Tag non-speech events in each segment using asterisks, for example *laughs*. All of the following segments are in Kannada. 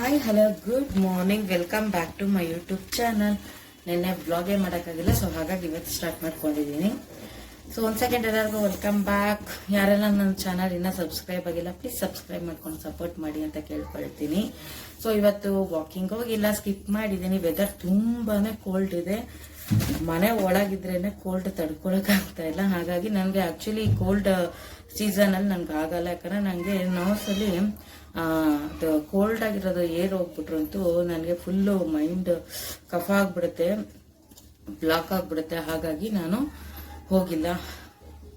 Hi hello good morning welcome back to my YouTube channel ನಿನ್ನೆ ಬ್ಲಾಗೇ ಮಾಡೋಕ್ಕಾಗಿಲ್ಲ ಸೊ ಹಾಗಾಗಿ ಇವತ್ತು ಸ್ಟಾರ್ಟ್ ಮಾಡ್ಕೊಂಡಿದ್ದೀನಿ ಸೊ ಒಂದು ಸೆಕೆಂಡ್ ಎಲ್ಲರಿಗೂ ವೆಲ್ಕಮ್ ಬ್ಯಾಕ್ ಯಾರೆಲ್ಲ ನನ್ನ ಚಾನಲ್ ಇನ್ನೂ ಸಬ್ಸ್ಕ್ರೈಬ್ ಆಗಿಲ್ಲ ಪ್ಲೀಸ್ ಸಬ್ಸ್ಕ್ರೈಬ್ ಮಾಡ್ಕೊಂಡು ಸಪೋರ್ಟ್ ಮಾಡಿ ಅಂತ ಕೇಳ್ಕೊಳ್ತೀನಿ. ಸೊ ಇವತ್ತು ವಾಕಿಂಗ್ ಹೋಗಿಲ್ಲ ಸ್ಕಿಪ್ ಮಾಡಿದ್ದೀನಿ ವೆದರ್ ತುಂಬಾ ಕೋಲ್ಡ್ ಇದೆ. ಮನೆ ಒಳಗಿದ್ರೇನೆ ಕೋಲ್ಡ್ ತಡ್ಕೊಳಕ್ ಆಗ್ತಾ ಇಲ್ಲ. ಹಾಗಾಗಿ ನನಗೆ ಆಕ್ಚುಲಿ ಕೋಲ್ಡ್ ಸೀಸನ್ ಅಲ್ಲಿ ನನ್ಗೆ ಆಗಲ್ಲ. ಯಾಕಂದ್ರೆ ನನಗೆ ನೋಸಲ್ಲಿ ಕೋಲ್ಡ್ ಆಗಿರೋದು ಏರ್ ಹೋಗ್ಬಿಟ್ರಂತೂ ನನಗೆ ಫುಲ್ಲು ಮೈಂಡ್ ಕಫ ಆಗ್ಬಿಡುತ್ತೆ ಬ್ಲಾಕ್ ಆಗ್ಬಿಡುತ್ತೆ. ಹಾಗಾಗಿ ನಾನು ಹೋಗಿಲ್ಲ.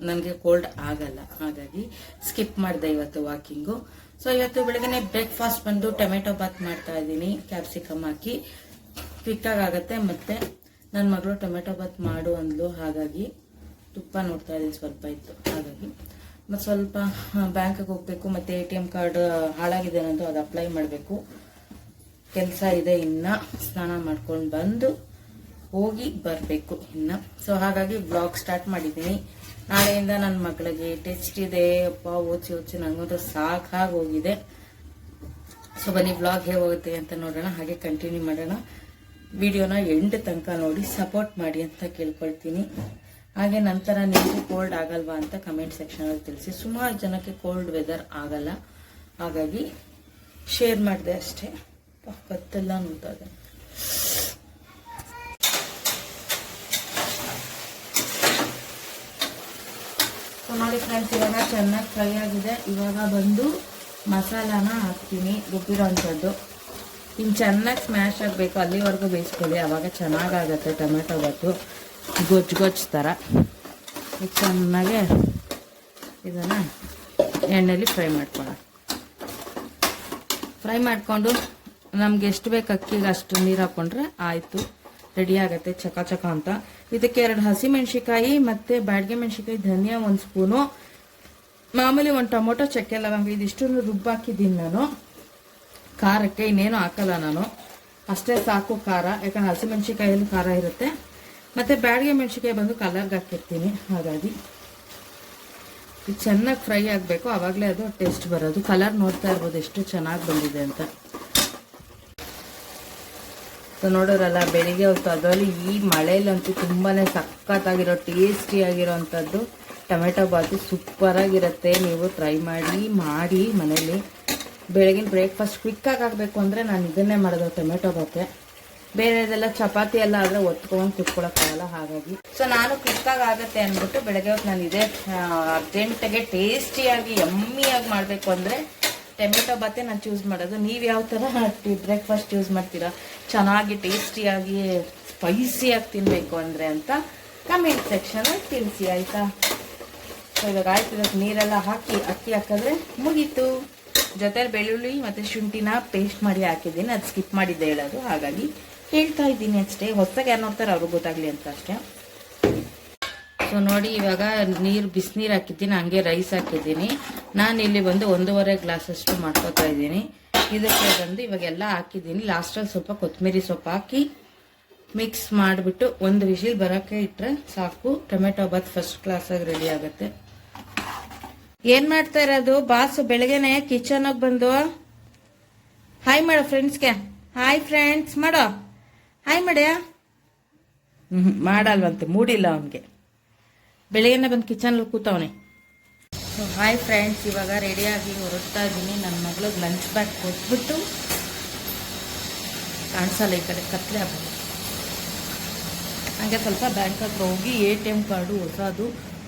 ನನಗೆ ಕೋಲ್ಡ್ ಆಗಲ್ಲ. ಹಾಗಾಗಿ ಸ್ಕಿಪ್ ಮಾಡಿದೆ ಇವತ್ತು ವಾಕಿಂಗು ಸೊ ಇವತ್ತು ಬೆಳಗ್ಗೆ ಬ್ರೇಕ್ಫಾಸ್ಟ್ ಬಂದು ಟೊಮೆಟೊ ಬಾತ್ ಮಾಡ್ತಾ ಇದ್ದೀನಿ. ಕ್ಯಾಪ್ಸಿಕಮ್ ಹಾಕಿ. ಕ್ವಿಕ್ ಆಗುತ್ತೆ ಮತ್ತೆ ನನ್ನ ಮಗಳು ಟೊಮೆಟೊ ಬಾತ್ ಮಾಡು ಅಂದ್ಲು, ಹಾಗಾಗಿ ತುಪ್ಪ ನೋಡ್ತಾ ಇದ್ದೀನಿ ಸ್ವಲ್ಪ ಇತ್ತು, ಹಾಗಾಗಿ. ಮತ್ತು ಸ್ವಲ್ಪ ಬ್ಯಾಂಕಿಗೆ ಹೋಗಬೇಕು, ಮತ್ತು ಎ ಟಿ ಎಂ ಕಾರ್ಡ್ ಹಾಳಾಗಿದೆ ಅನ್ನೋದು ಅದು ಅಪ್ಲೈ ಮಾಡಬೇಕು. ಕೆಲಸ ಇದೆ ಇನ್ನು, ಸ್ನಾನ ಮಾಡ್ಕೊಂಡು ಬಂದು ಹೋಗಿ ಬರಬೇಕು ಇನ್ನು. ಸೊ ಹಾಗಾಗಿ ಬ್ಲಾಗ್ ಸ್ಟಾರ್ಟ್ ಮಾಡಿದ್ದೀನಿ. ನಾಳೆಯಿಂದ ನನ್ನ ಮಗಳಿಗೆ ಟೆಸ್ಟ್ ಇದೆ, ಅಪ್ಪ ಓಚಿ ಓಚಿ ನನಗಂತೂ ಸಾಕಾಗಿ ಹೋಗಿದೆ. ಸೊ ಬನ್ನಿ ಬ್ಲಾಗ್ ಹೇಗೆ ಹೋಗುತ್ತೆ ಅಂತ ನೋಡೋಣ, ಹಾಗೆ ಕಂಟಿನ್ಯೂ ಮಾಡೋಣ. ವಿಡಿಯೋನ ಎಂಡ್ ತನಕ ನೋಡಿ ಸಪೋರ್ಟ್ ಮಾಡಿ ಅಂತ ಕೇಳ್ಕೊಳ್ತೀನಿ. ಹಾಗೆ ನಂತರ ನಿಮಗೆ ಕೋಲ್ಡ್ ಆಗಲ್ವಾ ಅಂತ ಕಮೆಂಟ್ ಸೆಕ್ಷನಲ್ಲಿ ತಿಳಿಸಿ. ಸುಮಾರು ಜನಕ್ಕೆ ಕೋಲ್ಡ್ ವೆದರ್ ಆಗಲ್ಲ. ಹಾಗಾಗಿ ಶೇರ್ ಮಾಡಿದೆ ಅಷ್ಟೇ. ಗೊತ್ತಿಲ್ಲ ಸೊ ನೋಡಿ ಫ್ರೆಂಡ್ಸ್ ಇವಾಗ ಚೆನ್ನಾಗಿ ಫ್ರೈ ಆಗಿದೆ. ಇವಾಗ ಬಂದು ಮಸಾಲಾನ ಹಾಕ್ತೀನಿ. ರುಬ್ಬಿರೋ ಅಂಥದ್ದು ಇನ್ನು ಚೆನ್ನಾಗಿ ಸ್ಮ್ಯಾಶ್ ಆಗಬೇಕು, ಅಲ್ಲಿವರೆಗೂ ಬೇಯಿಸ್ಕೊಳ್ಳಿ. ಆವಾಗ ಚೆನ್ನಾಗಾಗತ್ತೆ ಟೊಮೆಟೊ ಬತ್ತು ಗೊಜ್ಜು ಗೊಜ್ಜು ಥರ ಚೆನ್ನಾಗೆ ಇದನ್ನು ಎಣ್ಣೆಲಿ ಫ್ರೈ ಮಾಡ್ಕೊಳ್ಳೋಣ. ಫ್ರೈ ಮಾಡಿಕೊಂಡು ನಮ್ಗೆ ಎಷ್ಟು ಬೇಕು ಅಕ್ಕಿಗೆ ಅಷ್ಟು ನೀರು ಹಾಕ್ಕೊಂಡ್ರೆ ಆಯಿತು. ರೆಡಿ ಆಗುತ್ತೆ, ಚಕ ಚಕ ಅಂತ. ಇದಕ್ಕೆ ಎರಡು ಹಸಿ ಮೆಣಸಿಕಾಯಿ ಮತ್ತು ಬ್ಯಾಡ್ಗೆ ಮೆಣಸಿಕಾಯಿ ಧನಿಯಾ ಒಂದು ಸ್ಪೂನು. ಮಾಮೂಲಿ ಒಂದು ಟೊಮೊಟೊ ಚಕ್ಕೆ ಲವಂಗ ಇದಿಷ್ಟನ್ನು ರುಬ್ಬಾಕಿದ್ದೀನಿ ನಾನು. ಖಾರಕ್ಕೆ ಇನ್ನೇನು ಹಾಕಲ್ಲ ನಾನು. ಅಷ್ಟೇ ಸಾಕು ಖಾರ, ಯಾಕಂದ್ರೆ ಹಸಿಮೆಣ್ಸಿಕಾಯಲ್ಲಿ ಖಾರ ಇರುತ್ತೆ. ಮತ್ತು ಬ್ಯಾಡಿಗೆ ಮೆಣಸಿಕಾಯಿ ಬಂದು ಕಲರ್ಗೆ ಹಾಕಿರ್ತೀನಿ, ಹಾಗಾಗಿ. ಇದು ಚೆನ್ನಾಗಿ ಫ್ರೈ ಆಗಬೇಕು ಆವಾಗಲೇ ಅದು ಟೇಸ್ಟ್ ಬರೋದು. ಕಲರ್ ನೋಡ್ತಾ ಇರ್ಬೋದು, ಎಷ್ಟು ಚೆನ್ನಾಗಿ ಬಂದಿದೆ ಅಂತ. ಸೊ ನೋಡೋರಲ್ಲ ಬೆಳಿಗ್ಗೆ ಹೊತ್ತು ಅದರಲ್ಲಿ ಈ ಮಳೆಯಲ್ಲಂತೂ ತುಂಬಾ ಸಖತ್ತಾಗಿರೋ ಟೇಸ್ಟಿಯಾಗಿರೋ ಅಂಥದ್ದು ಟೊಮೆಟೊ ಬಾತು ಸೂಪರಾಗಿರುತ್ತೆ. ನೀವು ಟ್ರೈ ಮಾಡಿ ಮಾಡಿ ಮನೇಲಿ. ಬೆಳಗಿನ ಬ್ರೇಕ್ಫಾಸ್ಟ್ ಕ್ವಿಕ್ಕಾಗಿ ಆಗಬೇಕು ಅಂದರೆ ನಾನು ಇದನ್ನೇ ಮಾಡೋದು, ಟೊಮೆಟೊ ಬಾತೆ ಬೇರೆದೆಲ್ಲ ಚಪಾತಿ ಎಲ್ಲ ಆದರೆ ಒತ್ಕೊಂಡು ಕುತ್ಕೊಳ್ಳೋಕ್ಕಾಗಲ್ಲ ಹಾಗಾಗಿ. ಸೊ ನಾನು ಕ್ವಿಕ್ಕಾಗಿ ಆಗುತ್ತೆ ಅಂದ್ಬಿಟ್ಟು ಬೆಳಗ್ಗೆ ಹೊತ್ತು ನಾನು ಇದೇ ಅರ್ಜೆಂಟಾಗೆ ಟೇಸ್ಟಿಯಾಗಿ ಯಮ್ಮಿಯಾಗಿ ಮಾಡಬೇಕು ಅಂದರೆ ಟೊಮೆಟೊ ಬಾತೆ ನಾನು ಚೂಸ್ ಮಾಡೋದು. ನೀವು ಯಾವ ಥರ ಬ್ರೇಕ್ಫಾಸ್ಟ್ ಚೂಸ್ ಮಾಡ್ತೀರಾ? ಚೆನ್ನಾಗಿ ಟೇಸ್ಟಿಯಾಗಿ ಸ್ಪೈಸಿಯಾಗಿ ತಿನ್ನಬೇಕು ಅಂದರೆ ಅಂತ ಕಮೆಂಟ್ ಸೆಕ್ಷನಲ್ಲಿ ತಿಳಿಸಿ, ಆಯಿತಾ? ಸೊ ಇವಾಗ ಆಯ್ತು ನೀರೆಲ್ಲ ಹಾಕಿ, ಅಕ್ಕಿ ಹಾಕಿದ್ರೆ ಮುಗೀತು. ಜೊತೆ ಬೆಳ್ಳುಳ್ಳಿ ಮತ್ತು ಶುಂಠಿನ ಪೇಸ್ಟ್ ಮಾಡಿ ಹಾಕಿದ್ದೀನಿ. ಅದು ಸ್ಕಿಪ್ ಮಾಡಿದ್ದೆ ಹೇಳೋದು. ಹಾಗಾಗಿ ಹೇಳ್ತಾ ಇದ್ದೀನಿ ಅಷ್ಟೇ. ಹೊಸದಾಗಿ ಯಾರು ನೋಡ್ತಾರೆ ಅವ್ರಿಗೆ ಗೊತ್ತಾಗಲಿ ಅಂತ ಅಷ್ಟೇ. ಸೊ ನೋಡಿ ಇವಾಗ ನೀರು, ಬಿಸಿನೀರು ಹಾಕಿದ್ದೀನಿ. ಹಂಗೆ ರೈಸ್ ಹಾಕಿದ್ದೀನಿ. ನಾನು ಇಲ್ಲಿ ಬಂದು ಒಂದೂವರೆ ಗ್ಲಾಸಷ್ಟು ಮಾಡ್ಕೋತಾ ಇದ್ದೀನಿ. ಇದಕ್ಕೆ ಬಂದು ಇವಾಗ ಎಲ್ಲ ಹಾಕಿದ್ದೀನಿ ಲಾಸ್ಟಲ್ಲಿ ಸ್ವಲ್ಪ ಕೊತ್ತಂಬರಿ ಸೊಪ್ಪು ಹಾಕಿ ಮಿಕ್ಸ್ ಮಾಡಿಬಿಟ್ಟು ಒಂದು ವಿಷಿಲ್ ಬರೋಕ್ಕೆ ಇಟ್ಟರೆ ಸಾಕು. ಟೊಮೆಟೊ ಬಾತ್ ಫಸ್ಟ್ ಕ್ಲಾಸಾಗಿ ರೆಡಿ ಆಗುತ್ತೆ. ಏನು ಮಾಡ್ತಾ ಇರೋದು? ಬಾಸು ಬೆಳಗ್ಗೆನೆ ಕಿಚನಾಗ ಬಂದು. ಹಾಯ್ ಮಾಡೋ ಫ್ರೆಂಡ್ಸ್ಗೆ ಹಾಯ್ ಫ್ರೆಂಡ್ಸ್ ಮಾಡೋ. ಹಾಯ್ ಮಾಡ್ಯ. ಹ್ಞೂ ಮಾಡಲ್ವಂತೆ ಮೂಡಿಲ್ಲ ಅವನಿಗೆ. ಬೆಳಗ್ಗೆನೆ ಬಂದು ಕಿಚನಲ್ಲಿ ಕೂತವನೆ. ಹಾಯ್ ಫ್ರೆಂಡ್ಸ್ ಇವಾಗ ರೆಡಿಯಾಗಿ ಹೊರಡ್ತಾ ಇದ್ದೀನಿ ನನ್ನ ಮಗಳಿಗೆ ಲಂಚ್ ಬ್ಯಾಗ್ ಕೊಟ್ಬಿಟ್ಟು ಕಾಣಿಸಲ್ಲ ಈ ಕಡೆ ಕತ್ಲೆ ಆಗ್ಬೋದು ಹಂಗೆ ಸ್ವಲ್ಪ ಬ್ಯಾಂಕ್ ಹತ್ರ ಹೋಗಿ ಎ ಟಿ ಎಂ ಕಾರ್ಡು ಹೊಸದು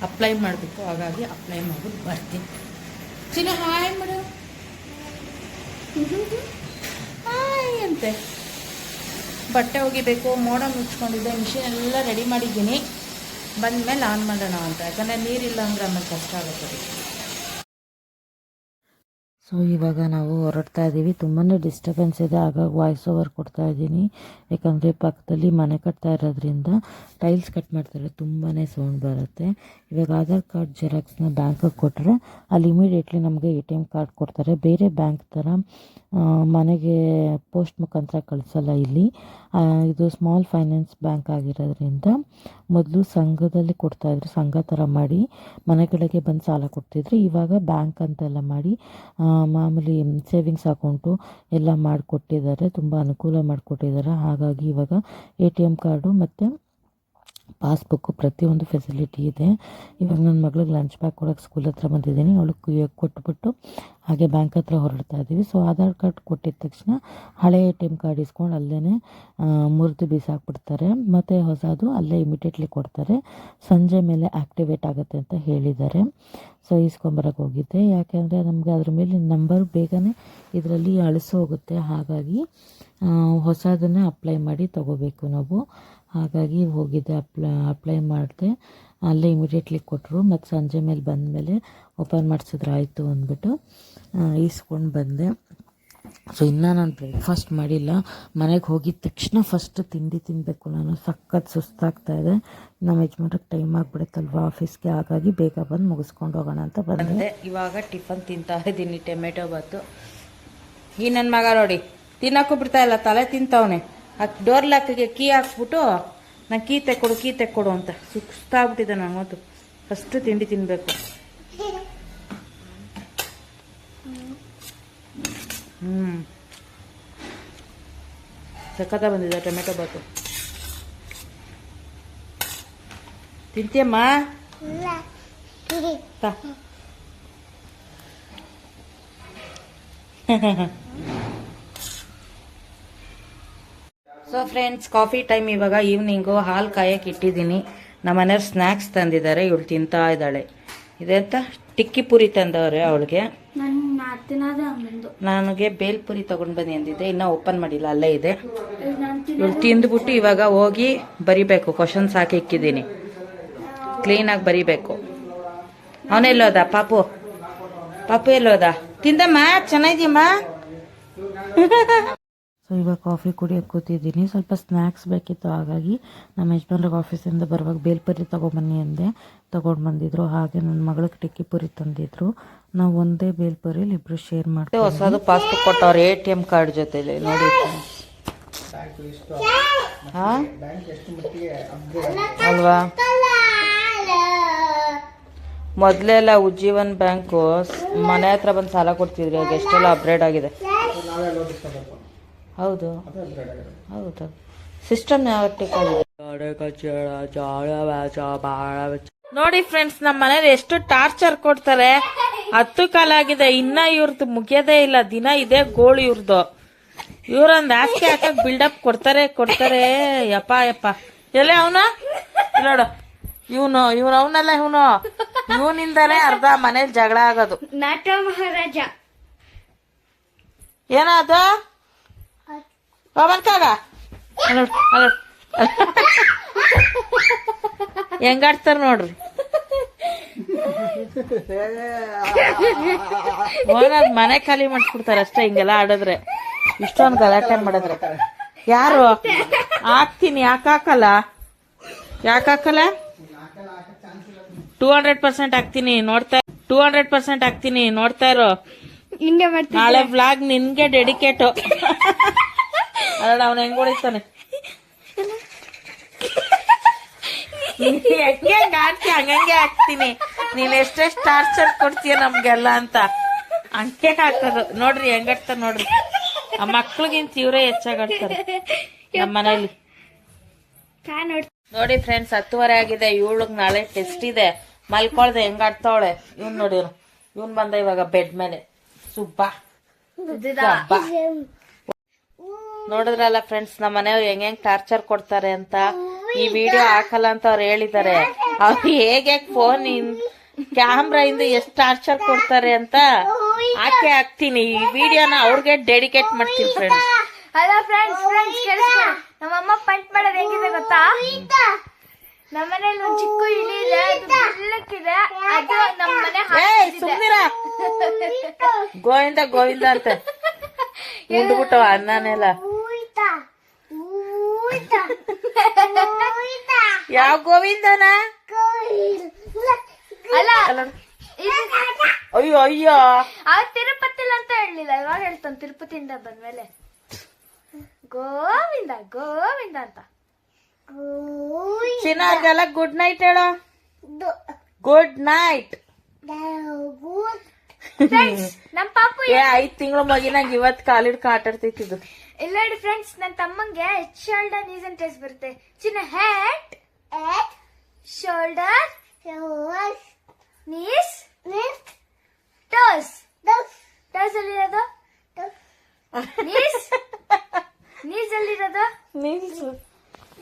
ಅಪ್ಲೈ ಮಾಡಬೇಕು, ಹಾಗಾಗಿ ಅಪ್ಲೈ ಮಾಡ್ಬಿಟ್ಟು ಬರ್ತೀನಿ. ಚಿನ್ನ ಹಾಯ್ ಮೇಡಮ್ ಹಾಯ್ ಅಂತೆ. ಬಟ್ಟೆ ಒಗಿಬೇಕು, ಮೋಡ ಮುಚ್ಕೊಂಡಿದ್ದೆ ಮಿಷಿನ್ ಎಲ್ಲ ರೆಡಿ ಮಾಡಿದ್ದೀನಿ. ಬಂದಮೇಲೆ ಆನ್ ಮಾಡೋಣ ಅಂತ. ಯಾಕಂದರೆ ನೀರಿಲ್ಲ ಅಂದರೆ ಆಮೇಲೆ ಕಷ್ಟ ಆಗುತ್ತೆ. ಸೊ ಇವಾಗ ನಾವು ಹೊರಡ್ತಾ ಇದ್ದೀವಿ ತುಂಬಾ ಡಿಸ್ಟರ್ಬೆನ್ಸ್ ಇದೆ. ಆಗಾಗ ವಾಯ್ಸ್ ಓವರ್ ಕೊಡ್ತಾ ಇದ್ದೀನಿ ಯಾಕಂದರೆ ಪಕ್ಕದಲ್ಲಿ ಮನೆ ಕಟ್ತಾ ಇರೋದ್ರಿಂದ ಟೈಲ್ಸ್ ಕಟ್ ಮಾಡ್ತಾರೆ ತುಂಬಾ ಸೌಂಡ್ ಬರುತ್ತೆ. ಇವಾಗ ಆಧಾರ್ ಕಾರ್ಡ್ ಜೆರಾಕ್ಸ್ನ ಬ್ಯಾಂಕಿಗೆ ಕೊಟ್ಟರೆ ಅಲ್ಲಿ ಇಮಿಡಿಯೇಟ್ಲಿ ನಮಗೆ ಎ ಕಾರ್ಡ್ ಕೊಡ್ತಾರೆ. ಬೇರೆ ಬ್ಯಾಂಕ್ ಥರ ಮನೆಗೆ ಪೋಸ್ಟ್ ಮುಖಾಂತರ ಕಳಿಸಲ್ಲ ಇಲ್ಲಿ. ಇದು ಸ್ಮಾಲ್ ಫೈನಾನ್ಸ್ ಬ್ಯಾಂಕ್ ಆಗಿರೋದ್ರಿಂದ ಮೊದಲು ಸಂಘದಲ್ಲಿ ಕೊಡ್ತಾಯಿದ್ರು ಸಂಘ ಥರ ಮಾಡಿ ಮನೆಗಳಿಗೆ ಬಂದು ಸಾಲ ಕೊಡ್ತಿದ್ರು. ಇವಾಗ ಬ್ಯಾಂಕ್ ಅಂತೆಲ್ಲ ಮಾಡಿ ಮಾಮೂಲಿ ಸೇವಿಂಗ್ಸ್ ಅಕೌಂಟು ಎಲ್ಲ ಮಾಡಿಕೊಟ್ಟಿದ್ದಾರೆ, ತುಂಬ ಅನುಕೂಲ ಮಾಡಿಕೊಟ್ಟಿದ್ದಾರೆ. ಹಾಗಾಗಿ ಇವಾಗ ಎ ಟಿ ಎಂ ಕಾರ್ಡು ಮತ್ತು ಪಾಸ್ಬುಕ್ಕು ಪ್ರತಿಯೊಂದು ಫೆಸಿಲಿಟಿ ಇದೆ. ಇವಾಗ ನನ್ನ ಮಗಳಿಗೆ ಲಂಚ್ ಬ್ಯಾಗ್ ಕೊಡೋಕ್ಕೆ ಸ್ಕೂಲ್ ಹತ್ರ ಬಂದಿದ್ದೀನಿ. ಅವಳಿಗೆ ಕೊಟ್ಬಿಟ್ಟು ಹಾಗೆ ಬ್ಯಾಂಕ್ ಹತ್ರ ಹೊರಡ್ತಾ ಇದ್ದೀವಿ ಸೊ ಆಧಾರ್ ಕಾರ್ಡ್ ಕೊಟ್ಟಿದ ತಕ್ಷಣ ಹಳೆ ಎ ಟಿ ಎಂ ಕಾರ್ಡ್ ಇಸ್ಕೊಂಡು ಅಲ್ಲೇ ಮುರಿದು ಬೀಸಾಕ್ಬಿಡ್ತಾರೆ. ಮತ್ತು ಹೊಸದು ಅಲ್ಲೇ ಇಮಿಡಿಯೇಟ್ಲಿ ಕೊಡ್ತಾರೆ. ಸಂಜೆ ಮೇಲೆ ಆ್ಯಕ್ಟಿವೇಟ್ ಆಗುತ್ತೆ ಅಂತ ಹೇಳಿದ್ದಾರೆ. ಸೊ ಇಸ್ಕೊಂಬರಕ್ಕೆ ಹೋಗಿದ್ದೆ. ಯಾಕೆಂದರೆ ನಮಗೆ ಅದ್ರ ಮೇಲೆ ನಂಬರ್ ಬೇಗನೆ ಇದರಲ್ಲಿ ಅಳಿಸೋಗುತ್ತೆ. ಹಾಗಾಗಿ ಹೊಸದನ್ನೇ ಅಪ್ಲೈ ಮಾಡಿ ತೊಗೋಬೇಕು ನಾವು. ಹಾಗಾಗಿ ಹೋಗಿದ್ದೆ ಅಪ್ಲೈ ಅಪ್ಲೈ ಮಾಡಿದೆ. ಅಲ್ಲೇ ಇಮಿಡಿಯೇಟ್ಲಿ ಕೊಟ್ಟರು ಮತ್ತು ಸಂಜೆ ಮೇಲೆ ಬಂದಮೇಲೆ ಓಪನ್ ಮಾಡಿಸಿದ್ರೆ ಆಯಿತು ಅಂದ್ಬಿಟ್ಟು ಈಸ್ಕೊಂಡು ಬಂದೆ. ಸೊ ಇನ್ನೂ ನಾನು ಬ್ರೇಕ್ಫಾಸ್ಟ್ ಮಾಡಿಲ್ಲ. ಮನೆಗೆ ಹೋಗಿದ ತಕ್ಷಣ ಫಸ್ಟ್ ತಿಂಡಿ ತಿನ್ನಬೇಕು ನಾನು ಸಖತ್ ಸುಸ್ತಾಗ್ತಾ ಇದೆ. ನಮ್ಮ ಯಜಮಾನ್ರಿಗೆ ಟೈಮ್ ಆಗಿಬಿಡುತ್ತಲ್ವ ಆಫೀಸ್ಗೆ ಹಾಗಾಗಿ ಬೇಗ ಬಂದು ಮುಗಿಸ್ಕೊಂಡು ಹೋಗೋಣ ಅಂತ ಬಂದೆ. ಬಂದೆ ಇವಾಗ ಟಿಫನ್ ತಿಂತಾ ಇದ್ದೀನಿ, ಟೊಮೆಟೊ ಬಾತು. ಈ ನನ್ನ ಮಗ ನೋಡಿ, ತಿನ್ನಕ್ಕೂ ಬಿಡ್ತಾ ಇಲ್ಲ, ತಲೆ ತಿಂತವನೆ. ಅದು ಡೋರ್ ಲಾಕಿಗೆ ಕೀ ಹಾಕ್ಬಿಟ್ಟು ನಾನು ಕೀ ತೆಕ್ಕೊಡು ಕೀ ತೆಕ್ಕೊಡು ಅಂತ ಸುಸ್ತಾಗ್ಬಿಟ್ಟಿದೆ ನನಗಂತೂ ಫಸ್ಟು ತಿಂಡಿ ತಿನ್ನಬೇಕು ಹ್ಞೂ ಸಖತ ಬಂದಿದೆ ಟೊಮೆಟೊ ಬಾತು. ತಿಂತೀಯಮ್ಮ? ತಾ. *laughs* ಸೊ ಫ್ರೆಂಡ್ಸ್ ಕಾಫಿ ಟೈಮ್ ಇವಾಗ ಈವ್ನಿಂಗು ಹಾಲು ಕಾಯಕ್ಕೆ ಇಟ್ಟಿದ್ದೀನಿ. ನಮ್ಮ ಮನೆಯವ್ರು ಸ್ನ್ಯಾಕ್ಸ್ ತಂದಿದ್ದಾರೆ ಇವಳು ತಿಂತಾ ಇದ್ದಾಳೆ. ಇದೆಂತ? ಟಿಕ್ಕಿ ಪುರಿ ತಂದವ್ರೆ ಅವಳಿಗೆ. ನನಗೆ ಬೇಲ್ಪುರಿ ತಗೊಂಡು ಬನ್ನಿ ಅಂದಿದ್ದೆ ಇನ್ನೂ ಓಪನ್ ಮಾಡಿಲ್ಲ ಅಲ್ಲೇ ಇದೆ. ಇವಳು ತಿಂದ್ಬಿಟ್ಟು ಇವಾಗ ಹೋಗಿ ಬರಿಬೇಕು ಕ್ವಶನ್ಸ್ ಹಾಕಿ ಇಕ್ಕಿದ್ದೀನಿ. ಕ್ಲೀನಾಗಿ ಬರಿಬೇಕು. ಅವನೆಲ್ಲೋದ ಪಾಪು. ಪಾಪು ಎಲ್ಲೋದ ತಿಂದಮ್ಮ ಚೆನ್ನಾಗಿದ್ಯಮ್ಮ? *laughs* ಸೊ ಇವಾಗ ಕಾಫಿ ಕುಡಿಯೋಕೆ ಕೂತಿದ್ದೀನಿ. ಸ್ವಲ್ಪ ಸ್ನ್ಯಾಕ್ಸ್ ಬೇಕಿತ್ತು ಹಾಗಾಗಿ ನಮ್ಮ ಯಜಮಾನ್ರಿಗೆ ಆಫೀಸಿಂದ ಬರುವಾಗ ಬೇಲ್ಪರಿ ತೊಗೊಂಬನ್ನಿ ಅಂದೆ. ತೊಗೊಂಡು ಬಂದಿದ್ರು. ಹಾಗೆ ನನ್ನ ಮಗಳಿಗೆ ಟಿಕ್ಕಿ ಪುರಿ ತಂದಿದ್ರು. ನಾವು ಒಂದೇ ಬೇಲ್ಪುರಿಲಿ ಇಬ್ಬರು ಶೇರ್ ಮಾಡ್ತೀವಿ ಹೊಸದು ಪಾಸ್ಬುಕ್ ಕೊಟ್ಟವ್ರು ಎ ಟಿ ಎಂ ಕಾರ್ಡ್ ಜೊತೆಲಿ. ನೋಡಿ. ಹಾ? ಅಲ್ವಾ? ಮೊದಲೆಲ್ಲ ಉಜ್ಜೀವನ್ ಬ್ಯಾಂಕು ಮನೆ ಹತ್ರ ಬಂದು ಸಾಲ ಕೊಡ್ತಿದ್ರಿ ಅದು ಎಷ್ಟೆಲ್ಲ ಅಪ್ಗ್ರೇಡ್ ಆಗಿದೆ. ಹೌದು. ಹೌದು. ಸಿಸ್ಟಮ್ ನೋಡಿ ಫ್ರೆಂಡ್ಸ್ ನಮ್ಮ ಮನೇಲಿ ಎಷ್ಟು ಟಾರ್ಚರ್ ಕೊಡ್ತಾರೆ. ಹತ್ತು ಕಾಲ ಆಗಿದೆ ಇನ್ನ ಇವ್ರದ್ದು ಮುಗಿಯೋದೇ ಇಲ್ಲ ದಿನ ಇದೆ ಗೋಳು ಇವ್ರದ್ದು ಇವ್ರೊಂದ್ ಹಾಸಿಗೆ ಹಾಕಕ್ ಬಿಲ್ಡಪ್ ಕೊಡ್ತಾರೆ ಕೊಡ್ತಾರೆ. ಯಪ್ಪ ಯಪ್ಪ. ಎಲ್ಲ ಅವನ? ನೋಡು. ಇವನು ಇವನು ಅವನಲ್ಲ ಇವನು. ಇವನಿಂದಾನೇ ಅರ್ಧ ಮನೇಲಿ ಜಗಳ ಆಗೋದು. ನಾಟ ಮಹಾರಾಜ. ಏನದು? ಬಾಬನ್ಕಾಗ ಹೆಂಗಾಡ್ತಾರ ನೋಡ್ರಿ? ಓನರ್ ಮನೆ ಖಾಲಿ ಮಾಡಿಸ್ಬಿಡ್ತಾರೆ ಅಷ್ಟೇ ಹಿಂಗೆಲ್ಲ ಆಡಿದ್ರೆ. ಇಷ್ಟೊಂದು ಗಲಾಟೆ ಮಾಡಿದ್ರೆ. ಯಾರು? ಹಾಕ್ತೀನಿ ಯಾಕೆ ಹಾಕಲ್ಲ? ಯಾಕೆ ಹಾಕಲ್ಲ? ಟೂ ಹಂಡ್ರೆಡ್ ಪರ್ಸೆಂಟ್ ಹಾಕ್ತೀನಿ ನೋಡ್ತಾ ಟೂ ಹಂಡ್ರೆಡ್ ಪರ್ಸೆಂಟ್ ಹಾಕ್ತೀನಿ ನೋಡ್ತಾ ಇರೋ. ನಾಳೆ ವ್ಲಾಗ್ ನಿನ್ಗೆ ಡೆಡಿಕೇಟು. ಅಲ್ಲ ಅವನು ಹೆಂಗ್ ಹೊಡಿತಾನೆ? ಹಂಗಂಗೆ ಹಾಕ್ತೀನಿ ನೀನ್ ಎಷ್ಟೆಷ್ಟು ಟಾರ್ಚರ್ ಕೊಡ್ತೀಯ ನಮ್ಗೆಲ್ಲ ಅಂತ. ಹಂಗೆ ಹಾಕೋದು. ನೋಡ್ರಿ ಹೆಂಗಾಡ್ತಾರ ನೋಡ್ರಿ. ಆ ಮಕ್ಳಿಗಿಂತ ಇವರೇ ಹೆಚ್ಚಾಗಡ್ತಾರೆ ನಮ್ಮನೇಲಿ ನಮ್ಮ ಮನೇಲಿ. ನೋಡಿ ಫ್ರೆಂಡ್ಸ್ ಹತ್ತುವರೆ ಆಗಿದೆ. ಇವಳಗ್ ನಾಳೆ ಟೆಸ್ಟ್ ಇದೆ. ಮಲ್ಕೊಳ್ದೆ ಹೆಂಗ್ ಆಡ್ತಾವಳೆ ಇವ್ನ್ ನೋಡಿ ಇವ್ನು. ಬಂದ ಇವಾಗ ಬೆಡ್ ಮೇಲೆ. ಸುಬ್ಬ. ನೋಡಿದ್ರಲ್ಲ ಫ್ರೆಂಡ್ಸ್ ನಮ್ಮ ಮನೆಯವ್ರು ಹೆಂಗ್ ಹೆಂಗ್ ಟಾರ್ಚರ್ ಕೊಡ್ತಾರೆ ಅಂತ? ಈ ವಿಡಿಯೋ ಹಾಕಲ್ಲ ಅಂತ ಅವ್ರು ಹೇಳಿದ್ದಾರೆ. ಅವ್ರು ಹೇಗೆ ಫೋನ್ ಕ್ಯಾಮ್ರಾ ಇಂದ ಎಷ್ಟು ಟಾರ್ಚರ್ ಕೊಡ್ತಾರೆ ಅಂತ ಆಕೆ ಹಾಕ್ತೀನಿ. ಈ ವಿಡಿಯೋನ ಅವ್ರಿಗೆ ಡೆಡಿಕೇಟ್ ಮಾಡ್ತೀನಿ ಫ್ರೆಂಡ್ಸ್ ಹಲೋ ಫ್ರೆಂಡ್ಸ್ ಫ್ರೆಂಡ್ಸ್ ಕೇಳಿಸ್ಕೊಳ್ಳಿ ನಮ್ಮಮ್ಮ ಪಂಟ್ ಮಾಡೋದು ಹೆಂಗಿದೆ ಗೊತ್ತಾ? ನಮ್ಮ ಮನೇಲಿ ಒಂದು ಚಿಕ್ಕ ಇಲಿ ಇದೆ ಅದು ಬೆಳ್ಳಕ್ಕಿದೆ ಅದು ನಮ್ಮನೆ ಗೋವಿಂದ ಗೋವಿಂದ ಅಂತ. ಉಂಡ್ಬಿಟ್ಟವ ಅನ್ನನೆಲ್ಲ *laughs* ಯಾವ ಗೋವಿಂದನ? ಅಯ್ಯೋ ಅಯ್ಯೋ. ಆ ತಿರುಪತಿಲ್ ಅಂತ ಹೇಳಿ ಹೇಳಲಿಲ್ಲ ಇವಾಗ ಹೇಳ್ತಾನೆ ತಿರುಪತಿಯಿಂದ ಬಂದ್ಮೇಲೆ. ಗೋವಿಂದ ಗೋವಿಂದ ಅಂತ. ಚಿನ್ನ ಅವ್ರಿಗೆಲ್ಲ ಗುಡ್ ನೈಟ್ ಹೇಳೋ? ಗುಡ್ ನೈಟ್ *laughs* ನಮ್ ಪಾಪು ಏ ಐದ್ ತಿಂಗಳ ಮಗಿನಾಗ ಇವತ್ ಕಾಲಿಡ್ ಆಟ ಆಡ್ತೈತಿದ್ದು ಇಲ್ಲ ನೋಡಿ ಫ್ರೆಂಡ್ಸ್ ನನ್ ತಮ್ಮಂಗೆ ಶೋಲ್ಡರ್ ನೀಸ್ ಅಂಡ್ ಟೆಸ್ಟ್ ಬರುತ್ತೆ. ಚಿನ್ನ head shoulder knees knees toes toes ಎಲ್ಲಿರೋದು? ನೀಸ್ ನೀಸ್ ಅಲ್ಲಿರೋದು ನಿಲ್ಸು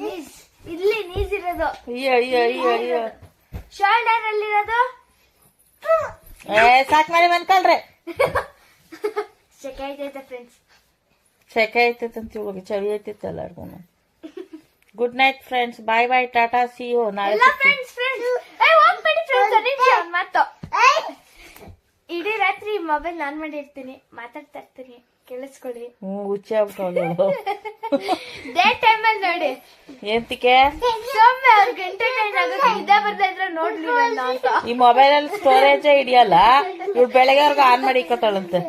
ನೀಸ್ ಇಲ್ಲಿ ನೀಸ್ ಇರೋದು. ಅಯ್ಯೋ ಅಯ್ಯೋ ಅಯ್ಯೋ ಅಯ್ಯೋ. ಶೋಲ್ಡರ್ ಎಲ್ಲಿರೋದು? ಏ ಸಾಕ್ ಮಾಡಿ ಮನ್ಕಲ್ರೆ ಸೆಕೆ ಐತೈತೆ ಫ್ರೆಂಡ್ಸ್ ಸೆಕೆ ಐತೈತೆ ಅಂತ ಹೋಗಿ ಚಳಿ ಐತೈತೆ ಎಲ್ಲಾರ್ಗು good night friends bye bye tata see you ನಾಳೆ ಫ್ರೆಂಡ್ಸ್ ಫ್ರೆಂಡ್ಸ್ ಮಾತು. ಇಡೀ ರಾತ್ರಿ ಮೊಬೈಲ್ ಆನ್ ಮಾಡಿರ್ತೀನಿ. ಮಾತಾಡ್ತಾ ಇರ್ತೀನಿ. ಕೇಳಿಸ್ಕೊಳ್ಳಿ. ಹ್ಞೂ ಹುಚ್ಚಿ ಆಗ್ಬಿಟ್ಟು ಡೇ ಟೈಮ್ ಅಲ್ಲಿ ನೋಡಿ. ಏಂತಿಕೆ? ಸೊಮ್ಮೆ ಅವ್ರಿಗೆ ಎಂಟರ್ಟೈನ್ ಬರ್ತಾ ಅಂತ ಈ ಮೊಬೈಲ್ ಅಲ್ಲಿ ಸ್ಟೋರೇಜ್ ಹಿಡಿಯಲ್ಲ ಬೆಳಗ್ಗೆ ಅವ್ರಿಗೆ ಆನ್ ಮಾಡಿ ಇಕ್ಕತ್ತಾಳಂತೆ